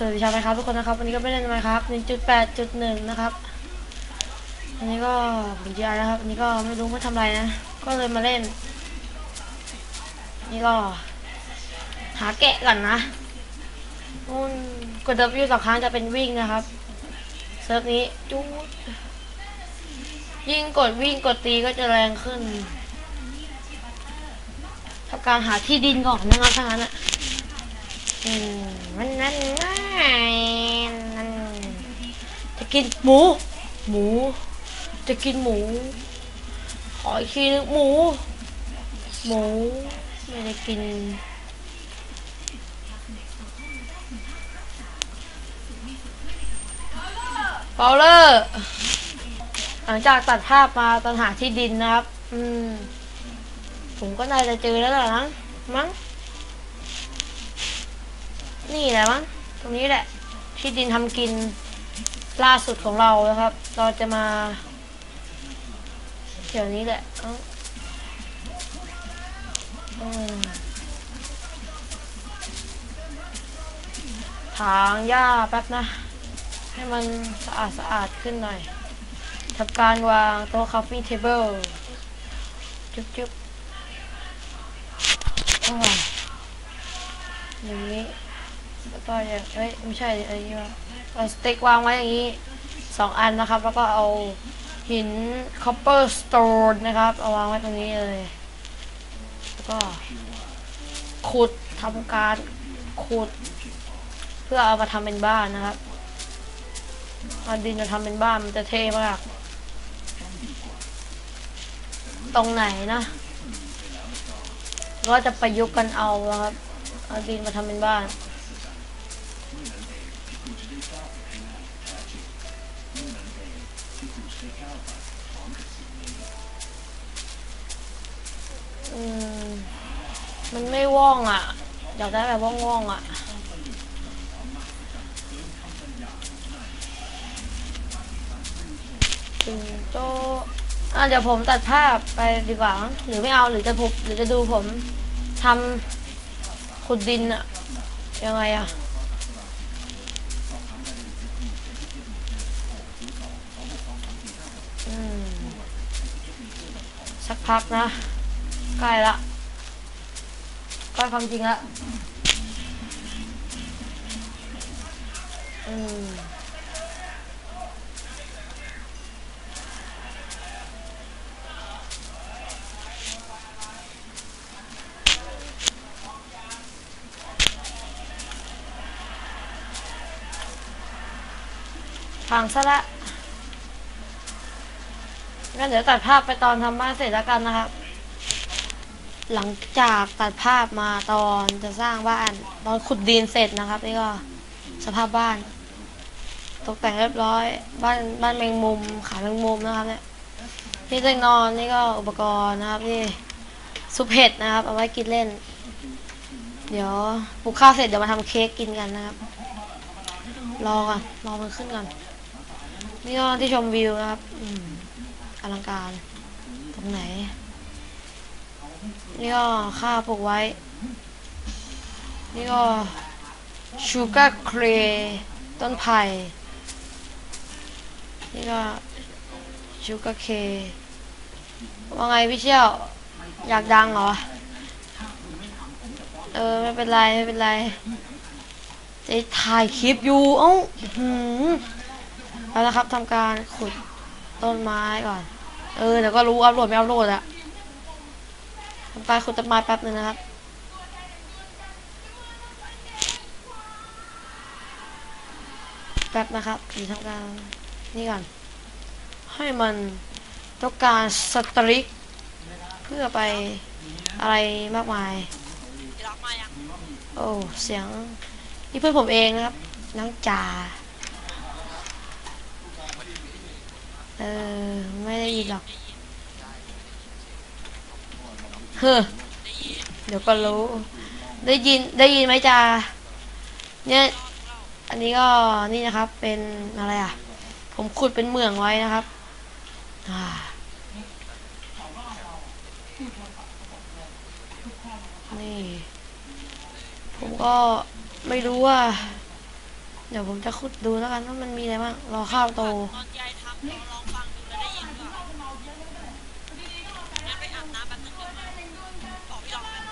สวัสดีชาวไมครับทุกคนนะครับวันนี้ก็ไม่เล่นไมครับ1.8.1นะครับอันนี้ก็ผมจีอาร์นะครับอันนี้ก็ไม่รู้ว่าทำอะไรนะ ก็เลยมาเล่น นี่ก็หาแกะก่อนนะนู่นกด W สองครั้งจะเป็นวิ่งนะครับเซิร์ฟนี้จู๊ดยิ่งกดวิ่งกดตีก็จะแรงขึ้นทำการหาที่ดินก่อนนะครับทั้งนั้นอะ มันนั่นง่ายนั่นจะกินหมู หมู จะกินหมู ขออีกทีนึงหมู หมู ไม่ได้กินเบลเลอร์หลังจากตัดภาพมาตอนหาที่ดินนะครับ อืม ผมก็น่าจะเจอแล้วล่ะมั้งมั้ง นี่แหละมั้งตรงนี้แหละ ที่ดินทำกินล่าสุดของเรานะครับ เราจะมาเดี๋ยวนี้แหละอืมถางหญ้าแป๊บนะ ให้มันสะอาดสะอาดขึ้นหน่อยทำการวางโต๊ะคาเฟ่เทเบิลจุ๊บจุ๊บอยอย่างนี้ ก็อย่างเอ้ยไม่ใช่อันนี้ว่าเอาสเต็กวางไว้อย่างนี้สองอันนะครับ แล้วก็เอาหินคอปเปอร์สโตนนะครับ เอาวางไว้ตรงนี้เลย แล้วก็ขุดทำการขุด เพื่อเอามาทำเป็นบ้านนะครับเอาดินมาทำเป็นบ้านมันจะเท่มาก ตรงไหนนะก็จะประยุกต์กันเอาครับเอาดินมาทำเป็นบ้าน อืมมันไม่ว่องอะ อยากได้แบบว่องๆอะถึงโตอะเดี๋ยวผมตัดภาพไปดีกว่า หรือไม่เอาหรือจะผมหรือจะดูผมทำขุดดินอะยังไงอะอืม สักพักนะ ใกล้ละใกล้ความจริงละอืมพังซะละ งั้นเดี๋ยวตัดภาพไปตอนทำบ้านเสร็จแล้วกันนะครับ หลังจากตัดภาพมาตอนจะสร้างบ้าน ตอนขุดดินเสร็จนะครับนี่ก็สภาพบ้าน ตกแต่งเรียบร้อย บ้านบ้านแมงมุมขาแมงมุมนะครับเนี่ยที่เตียงนอนนี่ก็อุปกรณ์นะครับนี่ซุปเห็ดนะครับ เอาไว้กินเล่น เดี๋ยวปลูกข้าวเสร็จเดี๋ยวมาทำเค้กกินกันนะครับ รอก่อนรอมันขึ้นก่อนนี่ก็ที่ชมวิวนะครับ อืม อลังการ ตรงไหน นี่ก็ข้าวปลูกไว้ นี่ก็ชูการ์เครต้นไผ่ นี่ก็ชูการ์เค ว่าไงพี่เชี่ยว อยากดังเหรอ เออ ไม่เป็นไร ไม่เป็นไร จะถ่ายคลิปอยู่ เอ้าหืมแล้วนะครับทำการขุดต้นไม้ก่อน เออเดี๋ยวก็รู้อัพโหลดไม่อัพโหลดอะทำการขุดต้นไม้แป๊บนึงนะครับแป๊บนะครับอยู่ทำการนี่ก่อนให้มันต้องการสตริกเพื่อไปอะไรมากมายล็อกมายังโอ้ เสียง นี่เพื่อนผมเองนะครับน้องจ่า เออ ไม่ได้ยินหรอก เฮ้อเดี๋ยวก็รู้ ได้ยินได้ยินไหมจ่าเนี่ย อันนี้ก็นี่นะครับ เป็นอะไรอะ ผมขุดเป็นเหมืองไว้นะครับอ่านี่ ผมก็ไม่รู้ว่า เดี๋ยวผมจะขุดดูแล้วกันว่ามันมีอะไรบ้าง รอข้าวโต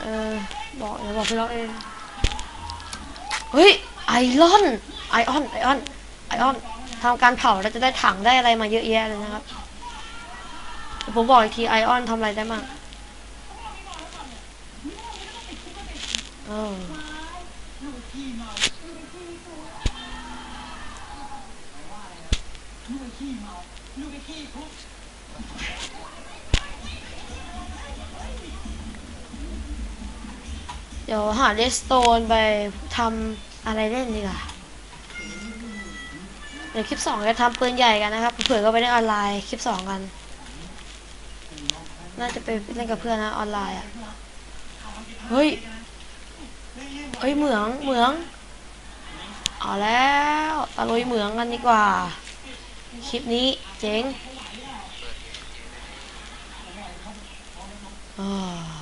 องเออบอกเดี๋ยวบอกพี่ล็อกเองเฮ้ยไอรอนไอออนไอออนไอออนทำการเผาเราจะได้ถังได้อะไรมาเยอะแยะเลยนะครับผมบอกอีกทีไอออนทำอะไรได้บ้างเออ เดี๋ยวหาเดสโตนไปทำอะไรเล่นดีกว่าเดี๋ยวคลิปสองจะทำปืนใหญ่กันนะครับ เผื่อก็ไปเล่นออนไลน์คลิปสองกัน น่าจะไปเล่นกับเพื่อนนะออนไลน์อะ เฮ้ย เฮ้ยเหมืองเหมือง เอาแล้วตะลุยเหมืองกันดีกว่า คลิปนี้เจ๋งอ่า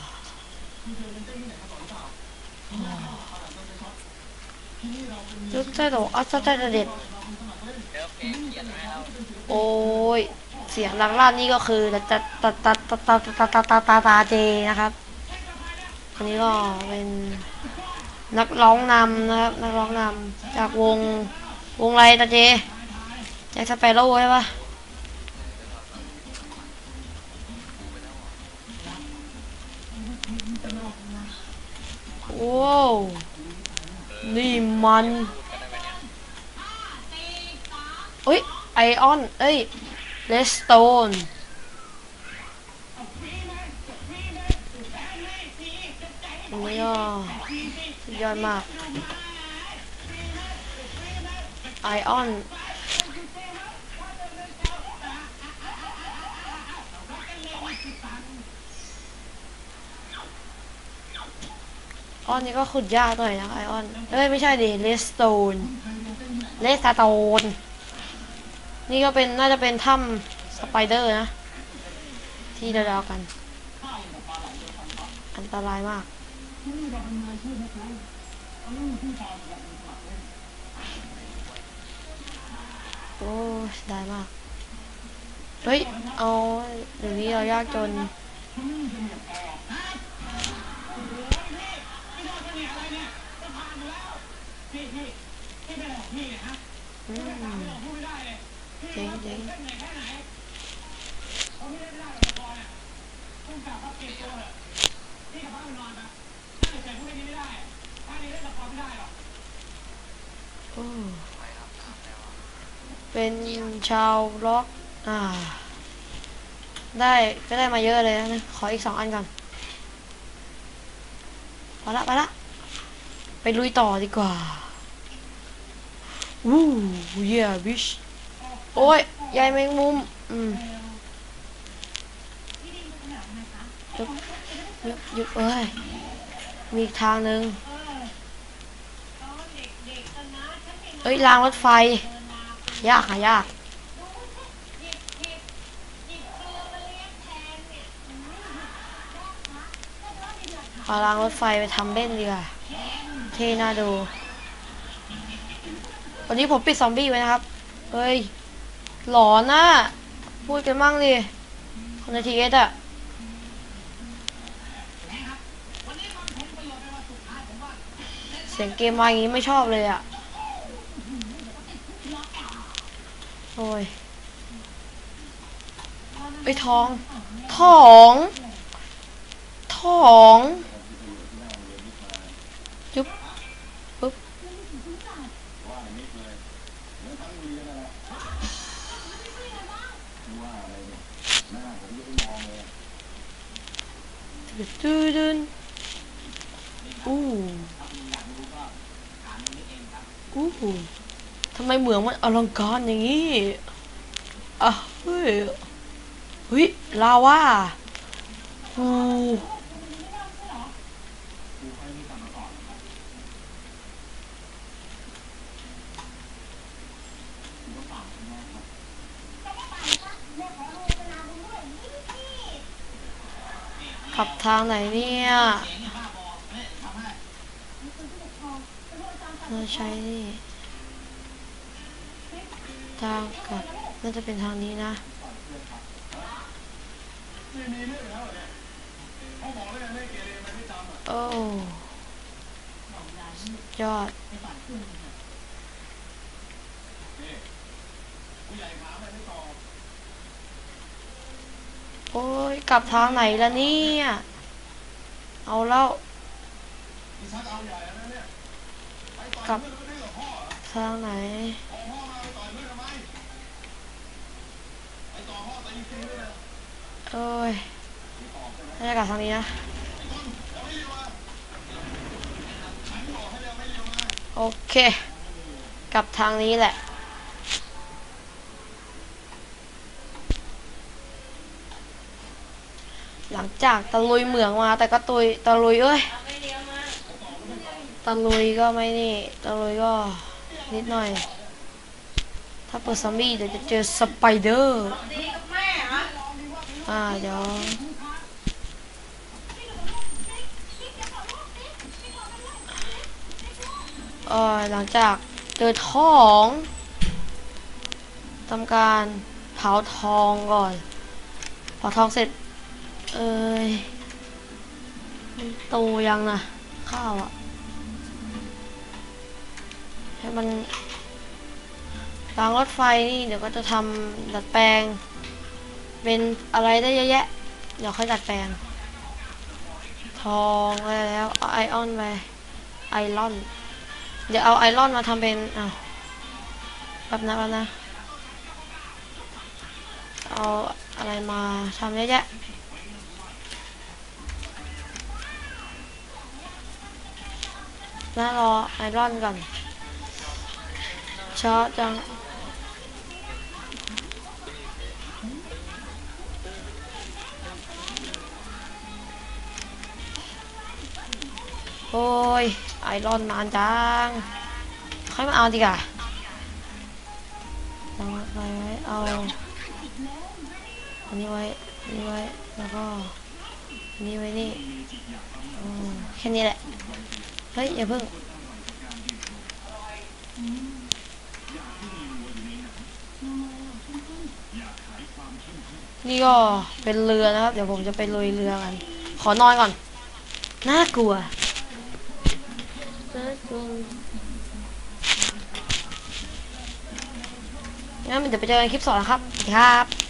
จุดใจโดอัศจรรย์เด็ดโอ้ย เสียงดังลั่นนี่ก็คือตาตาตาตาตาตาตาตาตาตาเจนะครับอันนี้ก็เป็นนักร้องนำนะครับ นักร้องนำจากวงวงไรตาเจแจ็คสเปโร่ใช่ปะโว้วนี่มัน เอ้ยไอออน เอ้ยเลสโตนอันนี้ก็ยอดมากไอออนออนนี่ก็ขุดยากหน่อยนะไอออน เอ้ย ไม่ใช่ดิเลสโตน เลสตโตน นี่ก็เป็นน่าจะเป็นถ้ำสไปเดอร์นะ ที่เดาๆกัน อันตรายมาก โอ้ยได้มาก เฮ้ย เอาเดี๋ยวนี้เรายากจน เจ๋งเป็นชาวล็อกอ่า ได้ก็ได้มาเยอะเลยนะ ขออีกสองอันก่อนไปละไปละ ไปลุยต่อดีกว่าวู้เย่บิชโอ้ ยายแมงมุม อืมหยุดหยุดหยุดเอ้ย มีอีกทางหนึ่งเอ้ยรางรถไฟ ยากหายากเอารางรถไฟไปทำเล่นดีกว่าเท่น่าดู วันนี้ผมปิดซอมบี้ไว้นะครับ เฮ้ย หลอนน่ะพูดกันมั่งดิคนในทีเอสอะเสียงเกมมาอย่างงี้ไม่ชอบเลยอะโอ้ยไอ้ยทองทองทองจุ๊บปุ๊บ ดตึ๊ดตึ๊ดอู้อู้ทำไมเหมืองมันอลังการอย่างนี้อะเฮ้ยเฮ้ยลาวาอู้ ทางไหนเนี่ยเราใช้นี่ทางกลับน่าจะเป็นทางนี้นะโอ้ยอดโอ้ยกลับทางไหนล่ะเนี่ย เอาแล้วกลับทางไหนเอ้ยน่าจะกลับทางนี้นะ โอเค กลับทางนี้แหละ หลังจากตะลุยเหมืองมา แต่ก็ตุยตะลุยเอ้ยตะลุยก็ไม่นี่ตะลุยก็นิดหน่อย ถ้าเปิดซอมบี้เดี๋ยวจะเจอสไปเดอร์อ่าเดี๋ยวเออหลังจากเจอทองทำการเผาทองก่อน เผาทองเสร็จ เอ้ยมันโตยังนะข้าวอะให้มันรางรถไฟนี่เดี๋ยวก็จะทำดัดแปลง เป็นอะไรได้เยอะแยะ เดี๋ยวค่อยดัดแปลง ทองอะไรแล้วไอออนไปไอรอน เดี๋ยวเอาไอรอนมาทำเป็นอ้าวแป๊บนะแป๊บนะ เอาอะไรมาทำเยอะแยะ น่ารอไอรอนก่อนช้าจัง โอ้ย ไอรอนนานจัง ค่อยมาเอาดีกว่าเอาไว้ไว้เอาอันนี้ไว้ อันนี้ไว้ แล้วก็ อันนี้ไว้นี่แค่นี้แหละ เฮ้ยอย่าเพิ่งนี่ก็เป็นเรือนะครับ เดี๋ยวผมจะไปลุยเรือกัน ขอนอนก่อน น่ากลัวน่ากลัวงั้นเดี๋ยวไปเจอกันคลิปสองนะครับ ครับ